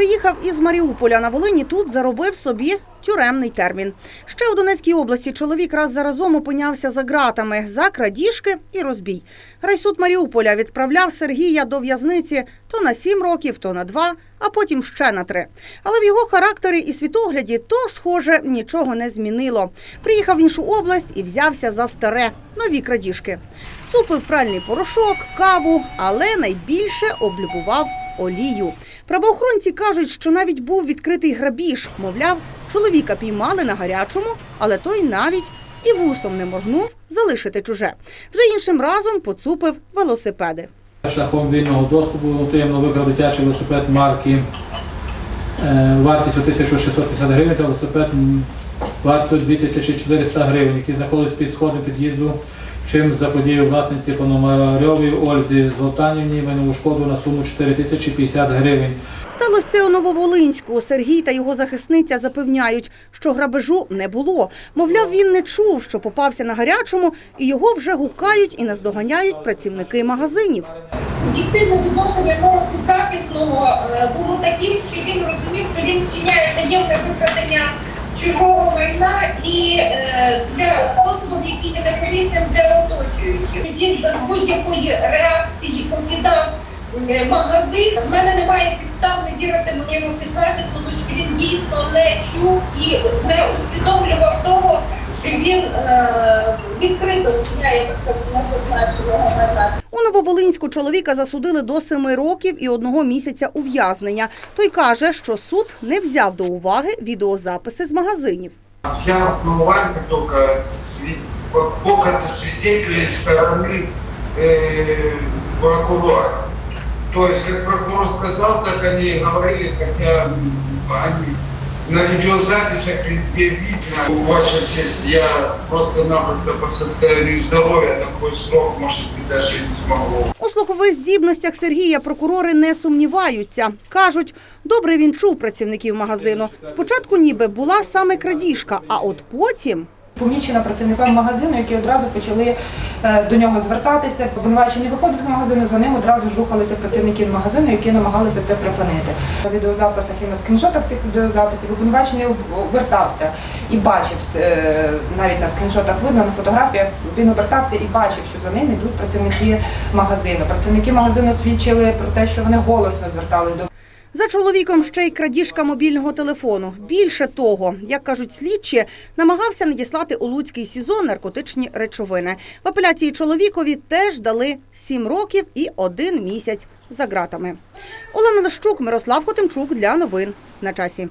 Приїхав із Маріуполя на Волині. Тут заробив собі тюремний термін. Ще у Донецькій області чоловік раз за разом опинявся за ґратами за крадіжки і розбій. Райсуд Маріуполя відправляв Сергія до в'язниці то на сім років, то на два, а потім ще на три. Але в його характері і світогляді то, схоже, нічого не змінило. Приїхав в іншу область і взявся за старе нові крадіжки. Цупив пральний порошок, каву, але найбільше облюбував олію. Правоохоронці кажуть, що навіть був відкритий грабіж. Мовляв, чоловіка піймали на гарячому, але той навіть і вусом не моргнув залишити чуже. Вже іншим разом поцупив велосипеди. Шляхом вільного доступу отримано викрав дитячий велосипед марки е, вартістю 1650 гривень та велосипед вартістю 2400 гривень, який знаходився під сходом під'їзду, чим заподіяв власниці Пономарьовій Ользі Золотанівні майнову шкоду на суму 4050 гривень. Сталося це у Нововолинську. Сергій та його захисниця запевняють, що грабежу не було. Мовляв, він не чув, що попався на гарячому, і його вже гукають і наздоганяють працівники магазинів. Суб'єктивне відношення мого підзахисного е, було таким, що він розумів, що він вчиняє таємне викрадення чужого майна і е, для способом, який не непомітним для оточуючих. Він без будь-якої реакції покидав магазин. В мене немає підстав не вірити моєму підзахисному, що він дійсно не чув і не усвідомлював того, що він е, відкрито вчиняє викрадення зазначеного майна. У Нововолинську чоловіка засудили до семи років і одного місяця ув'язнення. Той каже, що суд не взяв до уваги відеозаписи з магазинів. Я отмывальник только сви- по- показы свидетелей стороны э, прокурора. То есть, как прокурор сказал, так они и говорили, хотя они на видеозаписях везде видно. Ваша честь, я просто-напросто по состоянию здоровья такой срок, может быть, даже не смогу. У слухових здібностях Сергія прокурори не сумніваються. Кажуть, добре він чув працівників магазину. Спочатку ніби була саме крадіжка, а от потім... помічена працівниками магазину, які одразу почали е, до нього звертатися. Обвинувачений виходив з магазину, за ним одразу ж рухалися працівники магазину, які намагалися це припинити. На відеозаписах і на скріншотах цих відеозаписів обвинувачений обертався і бачив, е, навіть на скріншотах видно, на фотографіях, він обертався і бачив, що за ним йдуть працівники магазину. Працівники магазину свідчили про те, що вони голосно звертались до За чоловіком ще й крадіжка мобільного телефону. Більше того, як кажуть слідчі, намагався надіслати у Луцький СІЗО наркотичні речовини. В апеляції чоловікові теж дали сім років і один місяць за ґратами. Олена Лещук, Мирослав Хотимчук для новин на часі.